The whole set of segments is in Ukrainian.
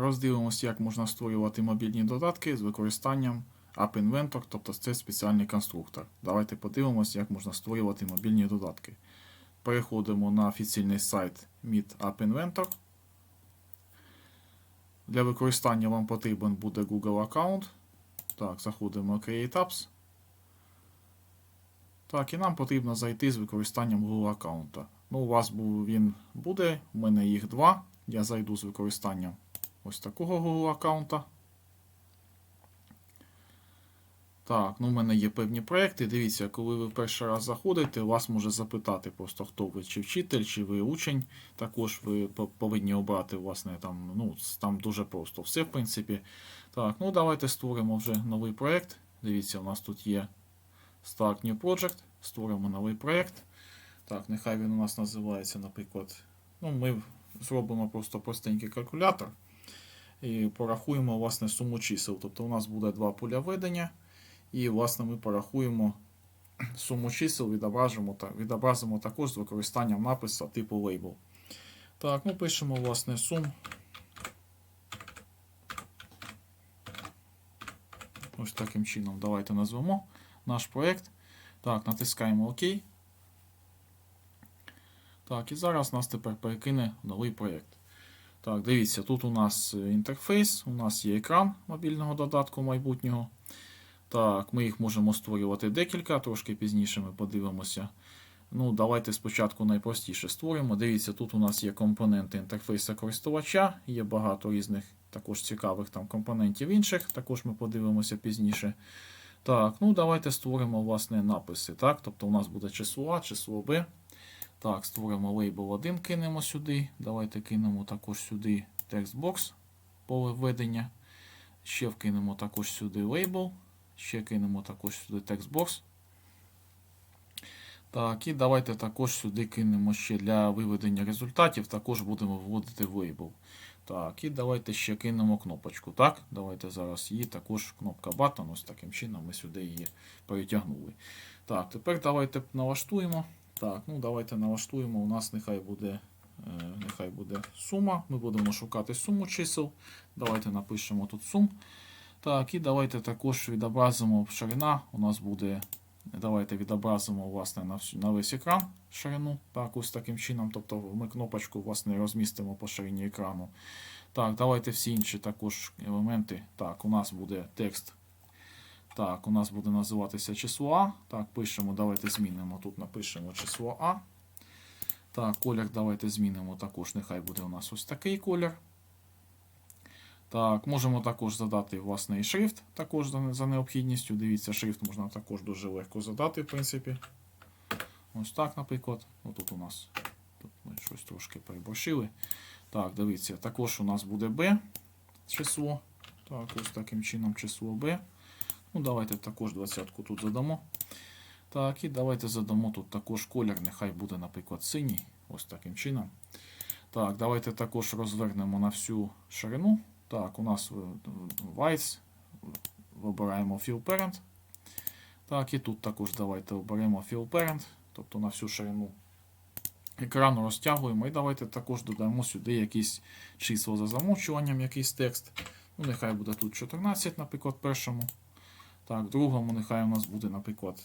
роздивимося, як можна створювати мобільні додатки з використанням App Inventor, тобто це спеціальний конструктор. Давайте подивимося, як можна створювати мобільні додатки. Переходимо на офіційний сайт Meet App Inventor. Для використання вам потрібен буде Google аккаунт. Так, заходимо Create Apps. Так, і нам потрібно зайти з використанням Google аккаунта. Ну, у вас він буде, у мене їх два. Я зайду з використанням ось такого Google аккаунта. Так, ну в мене є певні проекти. Дивіться, коли ви перший раз заходите, вас може запитати просто хто ви, чи вчитель, чи ви учень. Також ви повинні обрати, власне, там, ну, там дуже просто все, в принципі. Так, ну давайте створимо вже новий проект. Дивіться, у нас тут є Start New Project. Створимо новий проект. Так, нехай він у нас називається, наприклад. Ну, ми зробимо просто простенький калькулятор і порахуємо власне суму чисел. Тобто у нас буде два поля ведення, і власне ми порахуємо суму чисел, відображимо, та, відобразимо також з використанням напису типу label. Так, ну пишемо власне сум. Ось таким чином. Давайте назвемо наш проект. Так, натискаємо ОК. Так, і зараз нас тепер перекине новий проєкт. Так, дивіться, тут у нас е, інтерфейс, у нас є екран мобільного додатку майбутнього. Так, ми їх можемо створювати декілька, трошки пізніше ми подивимося. Ну, давайте спочатку найпростіше створимо. Дивіться, тут у нас є компоненти інтерфейсу користувача, є багато різних також цікавих там компонентів інших, також ми подивимося пізніше. Так, ну давайте створимо власне написи. Так, тобто у нас буде число А, число Б. Так, створимо лейбл 1, кинемо сюди. Давайте кинемо також сюди текстбокс, поле введення. Ще вкинемо також сюди лейбл. Ще кинемо також сюди текстбокс. Так, і давайте також сюди кинемо ще для виведення результатів, також будемо вводити лейбл. Так, і давайте ще кинемо кнопочку. Так, давайте зараз її також кнопка button, ось таким чином ми сюди її перетягнули. Так, тепер давайте налаштуємо. Так, ну давайте налаштуємо. У нас нехай буде, е, нехай буде сума. Ми будемо шукати суму чисел. Давайте напишемо тут сум. Так, і давайте також відобразимо ширина. У нас буде. Давайте відобразимо власне, на, на весь екран ширину. Так, ось таким чином. Тобто ми кнопочку власне, розмістимо по ширині екрану. Так, давайте всі інші також елементи. Так, у нас буде текст. Так, у нас буде називатися число А. Так, пишемо, давайте змінимо. Тут напишемо число А. Так, колір давайте змінимо також. Нехай буде у нас ось такий колір. Так, можемо також задати власний шрифт, також за, необхідністю. Дивіться, шрифт можна також дуже легко задати, в принципі. Ось так, наприклад. Отут у нас тут ми щось трошки переборщили. Так, дивіться, також у нас буде B число. Так, ось таким чином число B. Ну, давайте також двадцятку тут задамо. Так, і давайте задамо тут також колір, нехай буде, наприклад, синій. Ось таким чином. Так, давайте також розвернемо на всю ширину. Так, у нас е, whites. Вибираємо fill parent. Так, і тут також давайте оберемо fill parent, тобто на всю ширину екрану розтягуємо. І давайте також додамо сюди якісь числа за замовчуванням, якийсь текст. Ну, нехай буде тут 14, наприклад, першому. Так, другому нехай у нас буде, наприклад,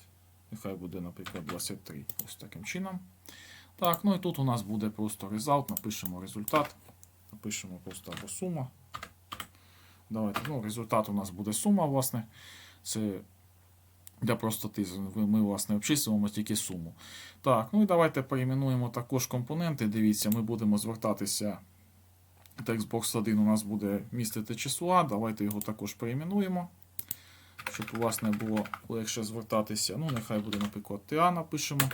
нехай буде, наприклад, 23. Ось таким чином. Так, ну і тут у нас буде просто result, напишемо результат. Напишемо просто або сума. Давайте, ну, результат у нас буде сума, власне. Це для простоти ми, власне, обчислюємо тільки суму. Так, ну і давайте перейменуємо також компоненти. Дивіться, ми будемо звертатися. Текстбокс 1 у нас буде містити числа. Давайте його також перейменуємо щоб у вас не було легше звертатися. Ну, нехай буде, наприклад, TA напишемо.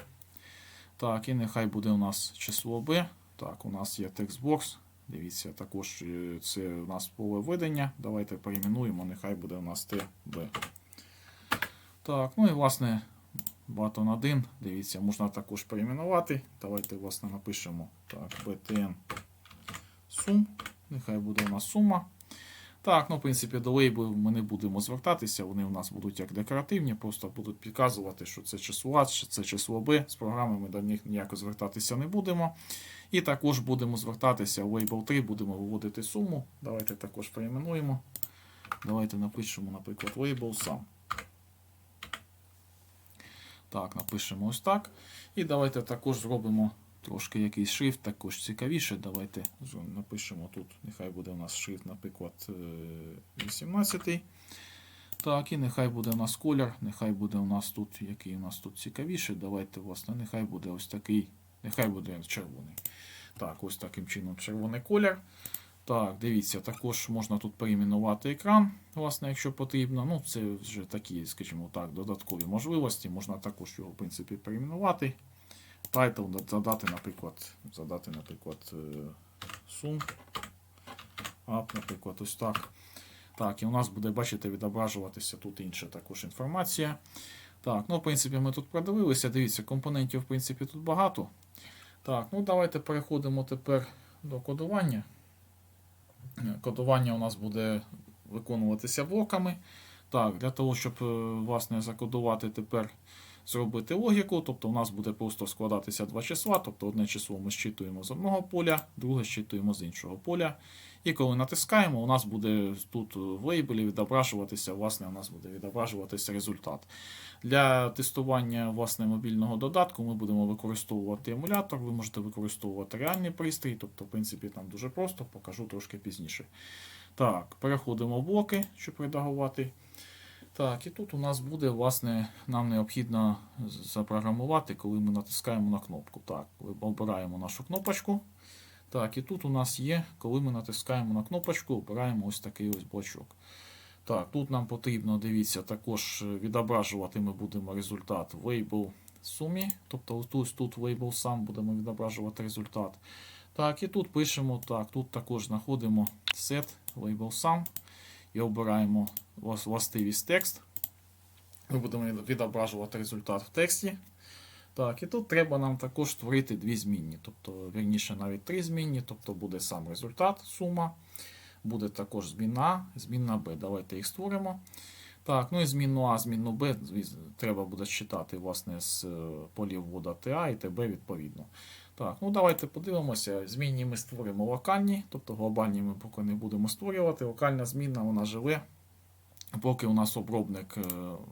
Так, і нехай буде у нас число B. Так, у нас є текстбокс. Дивіться, також е, це у нас поле введення. Давайте перейменуємо, нехай буде у нас TB. Так, ну і власне button 1. Дивіться, можна також перейменувати. Давайте, власне, напишемо так, btn sum. Нехай буде у нас сума. Так, ну, в принципі, до лейблів ми не будемо звертатися, вони у нас будуть як декоративні, просто будуть підказувати, що це число А, що це число Б. З програми ми до них ніяко звертатися не будемо. І також будемо звертатися в Label 3, будемо виводити суму. Давайте також перейменуємо. Давайте напишемо, наприклад, Label сам. Так, напишемо ось так. І давайте також зробимо трошки якийсь шрифт, також цікавіше. Давайте напишемо тут, нехай буде у нас шрифт, наприклад, е, 18. Так, і нехай буде у нас колір, нехай буде у нас тут, який у нас тут цікавіше. Давайте, власне, нехай буде ось такий, нехай буде червоний. Так, ось таким чином червоний колір. Так, дивіться, також можна тут перейменувати екран, власне, якщо потрібно. Ну, це вже такі, скажімо так, додаткові можливості. Можна також його, в принципі, перейменувати. Тайтл задати, наприклад, задати, наприклад, е, сум. Ап, наприклад, ось так. Так, і у нас буде, бачите, відображуватися тут інша також інформація. Так, ну, в принципі, ми тут продивилися. Дивіться, компонентів, в принципі, тут багато. Так, ну давайте переходимо тепер до кодування. Е, Кодування у нас буде виконуватися блоками. Так, для того, щоб е, власне закодувати тепер зробити логіку, тобто у нас буде просто складатися два числа, тобто одне число ми щитуємо з одного поля, друге щитуємо з іншого поля. І коли натискаємо, у нас буде тут в лейбелі відображуватися, власне, у нас буде відображуватися результат. Для тестування власне мобільного додатку ми будемо використовувати емулятор, ви можете використовувати реальний пристрій, тобто, в принципі, там дуже просто, покажу трошки пізніше. Так, переходимо в блоки, щоб редагувати. Так, і тут у нас буде, власне, нам необхідно запрограмувати, коли ми натискаємо на кнопку. Так, обираємо нашу кнопочку. Так, і тут у нас є, коли ми натискаємо на кнопочку, обираємо ось такий ось блочок. Так, тут нам потрібно, дивіться, також відображувати ми будемо результат в label сумі. Тобто тут, тут label сам будемо відображувати результат. Так, і тут пишемо, так, тут також знаходимо set label sum і обираємо влас- властивість текст. Ми будемо відображувати результат в тексті. Так, і тут треба нам також створити дві змінні, тобто, вірніше, навіть три змінні, тобто буде сам результат, сума. Буде також змінна А, змінна Б. Давайте їх створимо. Так, ну і змінну А, змінну Б треба буде считати власне, з е, полів ввода ТА і ТБ відповідно. Так, ну давайте подивимося. Змінні ми створимо локальні, тобто глобальні ми поки не будемо створювати. Локальна змінна вона живе. Поки у нас обробник е,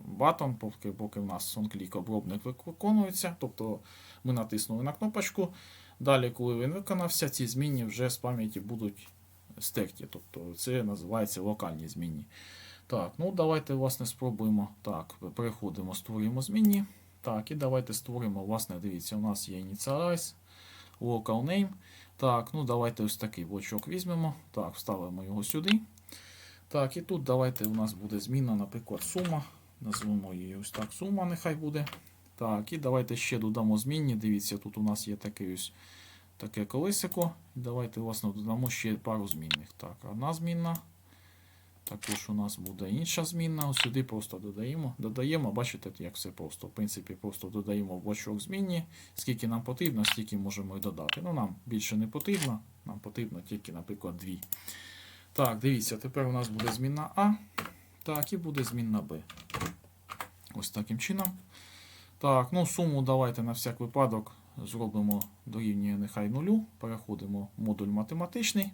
батон, поки, поки у нас SonClick обробник виконується, тобто ми натиснули на кнопочку. Далі, коли він виконався, ці змінні вже з пам'яті будуть стерті. Тобто це називається локальні змінні. Так, ну давайте власне спробуємо. Так, переходимо, створюємо змінні. Так, і давайте створимо, власне, дивіться, у нас є initialize, local name. Так, ну давайте ось такий блочок візьмемо. Так, вставимо його сюди. Так, і тут давайте у нас буде зміна, наприклад, сума. Назвемо її ось так, сума нехай буде. Так, і давайте ще додамо змінні. Дивіться, тут у нас є такий ось таке колесико. Давайте, власне, додамо ще пару змінних. Так, одна змінна. Також у нас буде інша змінна. Ось сюди просто додаємо. Додаємо, бачите, як все просто. В принципі, просто додаємо в блочок змінні. Скільки нам потрібно, стільки можемо і додати. Ну, нам більше не потрібно. Нам потрібно тільки, наприклад, дві. Так, дивіться, тепер у нас буде змінна А. Так, і буде змінна Б. Ось таким чином. Так, ну суму давайте на всяк випадок зробимо дорівнює нехай нулю. Переходимо в модуль математичний.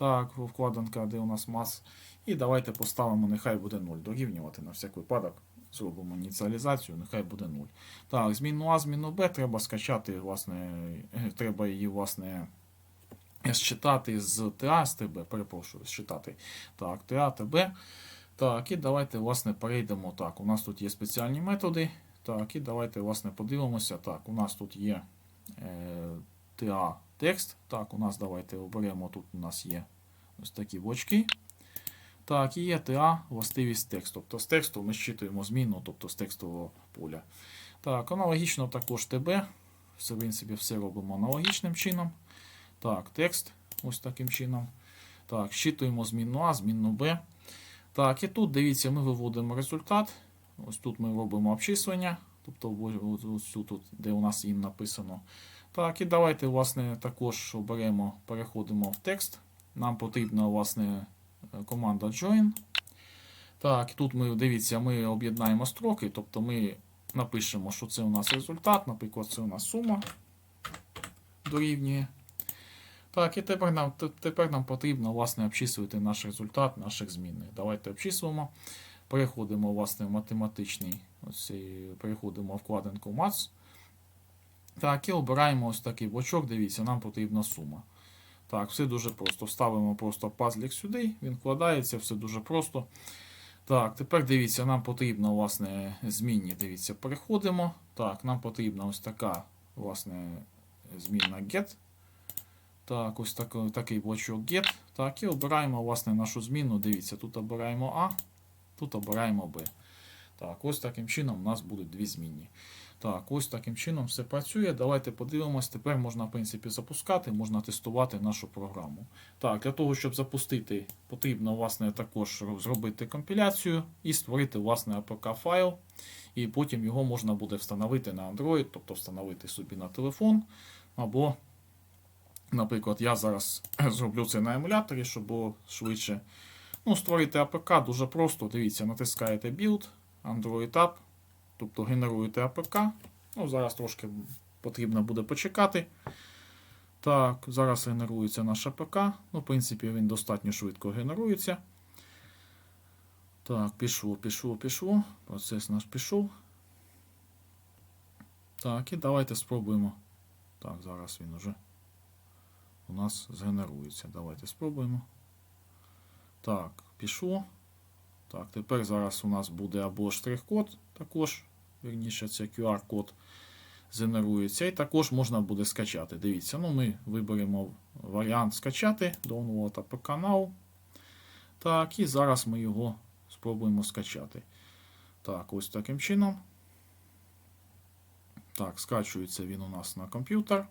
Так, вкладинка, де у нас мас. І давайте поставимо, нехай буде 0. Дорівнювати на всяк випадок. Зробимо ініціалізацію, нехай буде 0. Так, змінну А, змінну Б треба скачати, власне, е, треба її, власне, считати з ТА з ТБ, перепрошую, считати. Так, ТА, ТБ. Так, і давайте, власне, перейдемо. Так, у нас тут є спеціальні методи. Так, і давайте, власне, подивимося. Так, у нас тут є е, TA текст. Так, у нас давайте оберемо, тут у нас є ось такі блочки. Так, і є TA властивість текст. Тобто з тексту ми щитуємо зміну, тобто з текстового поля. Так, аналогічно також ТБ. В принципі, все робимо аналогічним чином. Так, текст ось таким чином. Так, щитуємо змінну А, змінну Б. Так, і тут, дивіться, ми виводимо результат. Ось тут ми робимо обчислення. Тобто, ось тут, де у нас їм написано. Так, і давайте, власне, також оберемо, переходимо в текст. Нам потрібно, власне, е, команда join. Так, тут ми дивіться, ми об'єднаємо строки, тобто ми напишемо, що це у нас результат, наприклад, це у нас сума дорівнює. Так, і тепер нам, тепер нам потрібно власне, обчислювати наш результат наших змінних. Давайте обчислимо. Переходимо власне, в математичний, ось переходимо в вкладинку Maths. Так, і обираємо ось такий блочок. Дивіться, нам потрібна сума. Так, все дуже просто. Ставимо просто пазлік сюди, він вкладається, все дуже просто. Так, тепер дивіться, нам потрібно, власне, змінні. Дивіться, переходимо. Так, нам потрібна ось така, власне, змінна get. Так, ось так, такий блочок get. Так, і обираємо, власне, нашу зміну. Дивіться, тут обираємо А, тут обираємо Б. Так, ось таким чином у нас будуть дві змінні. Так, ось таким чином все працює. Давайте подивимось. Тепер можна, в принципі, запускати, можна тестувати нашу програму. Так, для того, щоб запустити, потрібно власне, також зробити компіляцію і створити власне APK файл. І потім його можна буде встановити на Android, тобто встановити собі на телефон. Або, наприклад, я зараз зроблю це на емуляторі, щоб було швидше. Ну, Створити APK дуже просто. Дивіться, натискаєте Build, Android App. Тобто генеруєте АПК. Ну, зараз трошки потрібно буде почекати. Так, зараз генерується наш АПК. Ну, в принципі, він достатньо швидко генерується. Так, пішло, пішло, пішло. Процес наш пішов. Так, і давайте спробуємо. Так, зараз він уже у нас згенерується. Давайте спробуємо. Так, пішло. Так, тепер зараз у нас буде або штрих-код також, вірніше, це QR-код згенерується. І також можна буде скачати. Дивіться, ну ми виберемо варіант скачати, download APK Now. Так, і зараз ми його спробуємо скачати. Так, ось таким чином. Так, скачується він у нас на комп'ютер.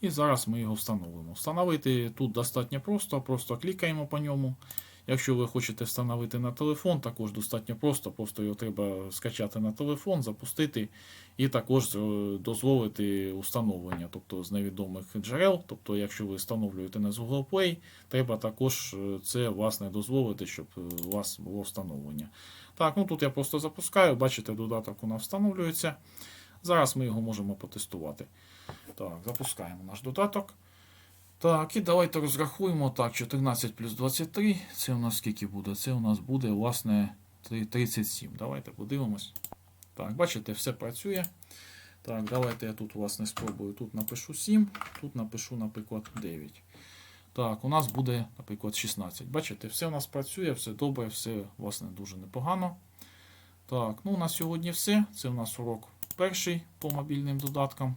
І зараз ми його встановимо. Встановити тут достатньо просто, просто клікаємо по ньому. Якщо ви хочете встановити на телефон, також достатньо просто, просто його треба скачати на телефон, запустити і також е, дозволити установлення, тобто з невідомих джерел. Тобто, якщо ви встановлюєте з Google Play, треба також е, це власне дозволити, щоб е, у вас було встановлення. Так, ну тут я просто запускаю, бачите, додаток у нас встановлюється. Зараз ми його можемо потестувати. Так, запускаємо наш додаток. Так, і давайте розрахуємо. Так, 14 плюс 23. Це у нас скільки буде? Це у нас буде, власне, 37. Давайте подивимось. Так, бачите, все працює. Так, давайте я тут, власне, спробую. Тут напишу 7, тут напишу, наприклад, 9. Так, у нас буде, наприклад, 16. Бачите, все у нас працює, все добре, все, власне, дуже непогано. Так, ну на сьогодні все. Це у нас урок перший по мобільним додаткам.